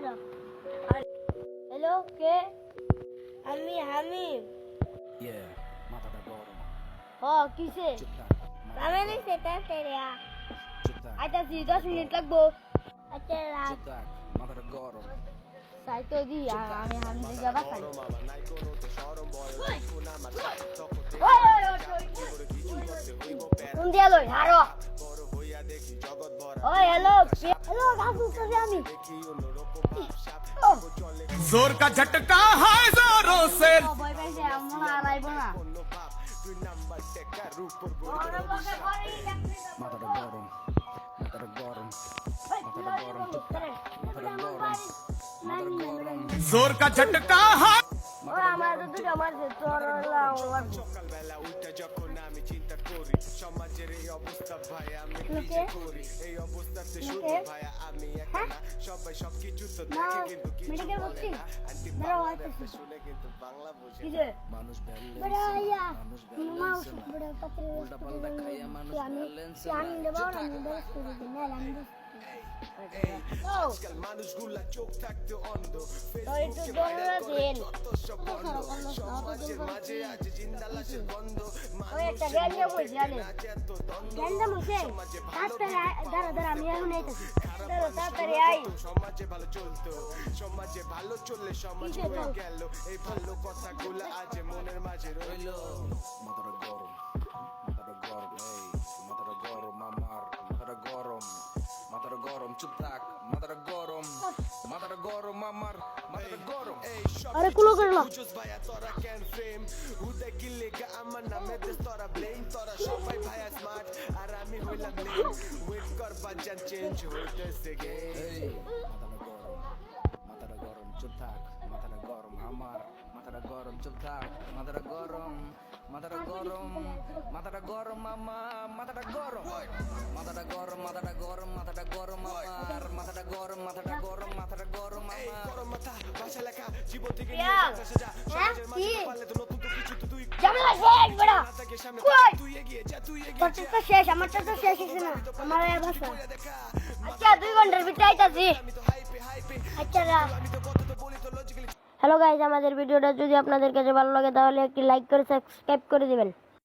Hello hello কে আমি হামিম হ কিসে আমি সেটা সেরিয়া আচ্ছা জি দশ মিনিট লাগবো আচ্ছা রাখ সাইতো দি আমি হামিম যাবা সাই কোন দিয়া লই হারো ওই হ্যালো হ্যালো কাকু কবে আমি জোর কা ঝটকা হায় জোরো সে ভয় পাইছে এমন আর আইব না জোর কা ঝটকা হায় আমার দুটো আমার তোর সকালবেলা অবস্থা ভাই আমি কি লোকে? যে করি এই অবস্থাতে শুধু লোকে? ভাই আমি একা না মেডিকেল ভর্তি দাঁড়াও বাংলা আইতেছি rap শুনে কিন্তু বাংলা বোঝে কি না। রে মানুষ ব্যালেন্স বড় মানুষ মা ওষুধ বড় পাত্রে আমি আমি। দেবো না আমি দেবো না আমি দেবো সমাজে ভালো চলতো সমাজে ভালো চললে সমাজ হয়ে? গেল এই ভালো কথাগুলো আজ মনের মাঝে রইল আমার মাথাটা গরম। এই সব আরে কুলো করলাম বুঝোস ভাইয়া তোরা ক্যান ফ্রেম হুদে গিলে গা আমার নামে দেশ তোরা ব্লেম তোরা সবাই ভাইয়া স্মার্ট আর আমি হইলাম লেম ওয়েট কর বাজান চেঞ্জ হইতেছে এই মাথাটা গরম মাথাটা গরম চুপ থাক। মাথাটা গরম আমার মাথাটা গরম চুপ থাক। মাথাটা গরম মাথাটা গরম মাথাটা গরম মামা মাথাটা গরম। মাথাটা গরম মাথাটা গরম মাথাটা গরম। ঝামেলা শেষ বড়। না থাকে সামনে। কই? তুই এগিয়ে যা তুই এগিয়ে তোর তো শেষ আমারটা তো শেষ হয়েছে না। আমার এই আচ্ছা দুই ঘণ্টার ভিতরে আইতাছি। আচ্ছা হ্যালো গাইজ আমাদের ভিডিওটা যদি আপনাদের কাছে ভালো লাগে তাহলে একটি লাইক করে সাবস্ক্রাইব করে দিবেন।